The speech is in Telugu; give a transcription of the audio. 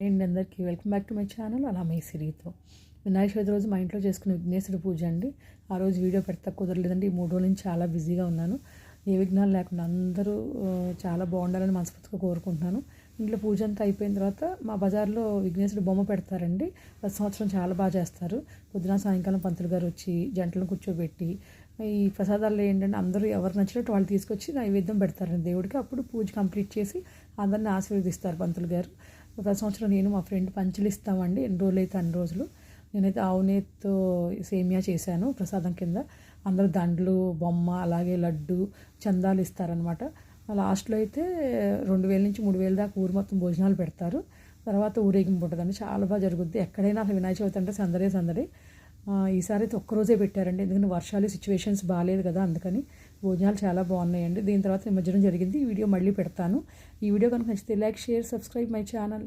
అండి అందరికీ welcome back to my channel అలా మై సిరితో. వినాయక చవితి రోజు మా ఇంట్లో చేసుకునే విఘ్నేశ్వర పూజ అండి. ఆ రోజు వీడియో పెడతా కుదరలేదండి. ఈ మూడు రోజుల నుంచి చాలా బిజీగా ఉన్నాను. ఏ విఘ్నాలు లేకుండా అందరూ చాలా బాగుండాలని మనస్ఫూర్తిగా కోరుకుంటున్నాను. ఇంట్లో పూజ అంతా అయిపోయిన తర్వాత మా బజార్లో విఘ్నేశ్వరుడు బొమ్మ పెడతారండి. ప్రతి సంవత్సరం చాలా బాగా చేస్తారు. పొద్దున సాయంకాలం పంతులు గారు వచ్చి జంటలను కూర్చోబెట్టి ఈ ప్రసాదాల్లో ఏంటంటే అందరూ ఎవరు నచ్చినట్టు వాళ్ళు తీసుకొచ్చి నైవేద్యం పెడతారండి దేవుడికి. అప్పుడు పూజ కంప్లీట్ చేసి అందరిని ఆశీర్వదిస్తారు పంతులు గారు. గత సంవత్సరం నేను మా ఫ్రెండ్ పంచులు ఇస్తామండి. ఎన్ని రోజులు అయితే అన్ని రోజులు. నేనైతే ఆవు నేతితో సేమియా చేశాను ప్రసాదం కింద. అందరూ దండలు బొమ్మ అలాగే లడ్డు చందాలు ఇస్తారనమాట లాస్ట్లో అయితే రెండు వేల నుంచి మూడు వేల దాకా ఊరు మొత్తం భోజనాలు పెడతారు. తర్వాత ఊరేగింపు ఉంటుందండి. చాలా బాగా జరుగుద్ది. ఎక్కడైనా అసలు వినాయక చవితి అంటే సందడే సందడి. ఈసారి అయితే ఒక్కరోజే పెట్టారండి. ఎందుకంటే వర్షాలు సిచ్యువేషన్స్ బాగాలేదు కదా అందుకని భోజనాలు చాలా బాగున్నాయండి. దీని తర్వాత నిమజ్జనం జరిగింది. ఈ వీడియో మళ్ళీ పెడతాను. ఈ వీడియో కనుక నచ్చితే like share subscribe my channel